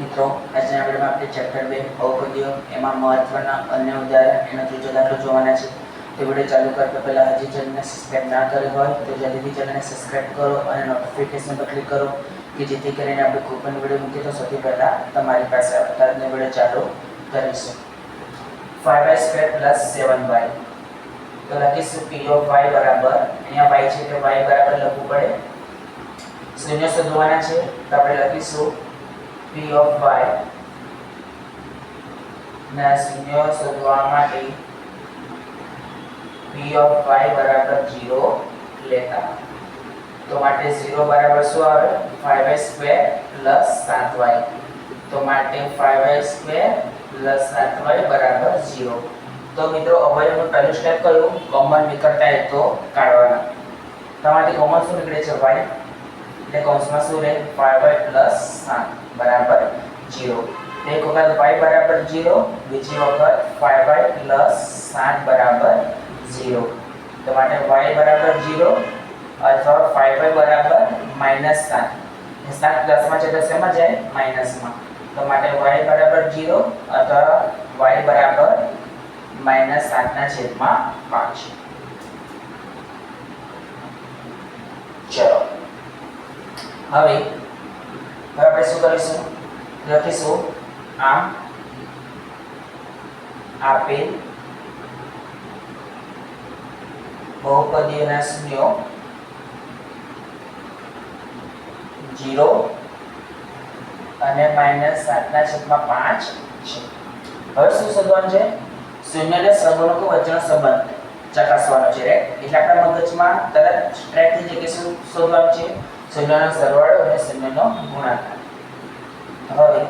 મિત્રો, આજે આપણે આપણે ચેપ્ટર બે બહુપદીઓ એમાં મહત્વના અન્ય ઉદાહરણ એનો ત્રીજો દાખલો જોવાના છે. તો વીડિયો ચાલુ કરતા પહેલાં હજી ચેનલને સબસ્ક્રાઇબ ના કરી હોય, તો જલ્દીથી ચેનલને સબસ્ક્રાઇબ કરો અને નોટિફિકેશન પર ક્લિક કરો કે જેથી કરીને આપણે કોઈ પણ વીડિયો મૂકીએ તો સૌથી પહેલાં તમારી પાસે આજનો વીડિયો ચાલુ કરીશું. Five Y square plus seven Y તો લખીશું પી ઓફ વાય બરાબર. અહીંયા વાય છે કે વાય બરાબર લખવું પડે. શૂન્ય શોધવાના છે. તો આપણે લખીશું p of y. ના શૂન્ય શોધવા માટે p of y બરાબર 0 લેતા. તો માટે 0 બરાબર શું આવે? 5y સ્ક્વેર પ્લસ 7y તો માટે 5y સ્ક્વેર પ્લસ 7y બરાબર 0 તો મિત્રો, અવયવનું પહેલું સ્ટેપ કયું કોમન વિકળતા એ તો કાઢવાના. તમારી કોમન શું નીકળે છે? Y. એટલે કૌંસમાં શું રહે? 5y પ્લસ 7 બરાબર 0 એક વખત વાય બરાબર 0 બીજી વખત 5y પ્લસ 7 બરાબર 0 તો માટે y બરાબર 0 અથવા 5y બરાબર માઇનસ 7 સાત 7 પ્લસમાં છે તો શેમાં જાય? માઇનસમાં તો માટે y બરાબર 0 અથવા y બરાબર માઇનસ 7 ના છેદમાં 5 ચલો હવે હવે આપણે શું કરીશું? લખીશું આમ આપેલ બહુપદીયના શૂન્યો જીરો અને માઇનસ સાતના છેદમાં પાંચ છે. હવે શું શોધવાનું છે? શૂન્ય અને સગુણકો વચ્ચેનો સંબંધ ચકાસવાનો છે? એટલે આપણા મગજમાં તરત સ્ટ્રાઇક થઈ જાય કે શું શોધવાનું છે? શૂન્યનો સરવાળો અને શૂન્યનો ગુણાકાર. હવે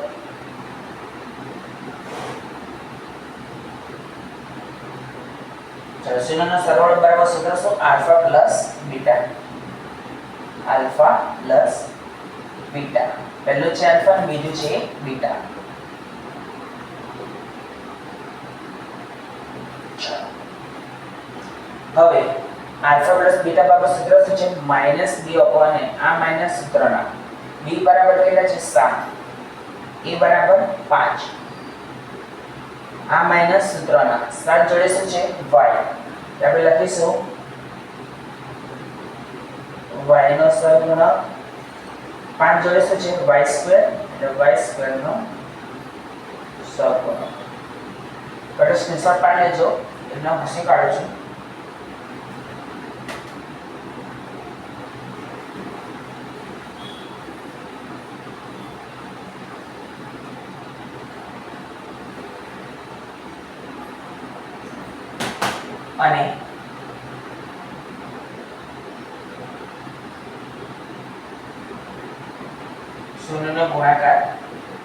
શૂન્યનો સરવાળો બરાબર સૂત્ર શું alpha plus beta. Alpha plus beta. પહેલું છે આલ્ફા બીજું છે બીટા. હવે આલ્ફા પ્લસ બીટા બરાબર સૂત્ર શું છે? માઇનસ બી અપોન આ માઇનસ સૂત્રના બી બરાબર કેટલા છે? સાત. એ બરાબર પાંચ. આ માઇનસ સૂત્રના સાત જોડે શું છે? વાય. આપણે લખીશું. y નો સહગુણક પાંચ જોડે શું છે? y સ્ક્વેર એટલે y સ્ક્વેર નો સહગુણક કટો સ્ક્રીનશોટ પાડી લેજો. એમને હસી કાઢું છું. અને શૂન્યનો ગુણાકાર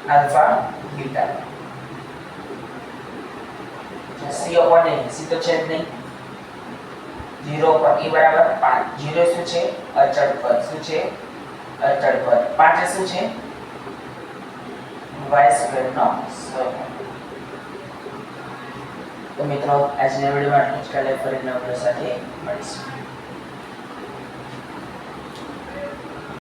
alpha beta. C upon A C તો છે જ નહીં. જીરો પર એ બરાબર પાંચ. જીરો શું છે? અચળ પદ. શું છે? અચળ પદ. પાંચ શું છે? વાય સ્ક્વેર નો સ્ક્વેર તો મિત્રો આજના વિડીયોમાં આટલું જ કાલે ફરી નવા સાથે. મળીશું.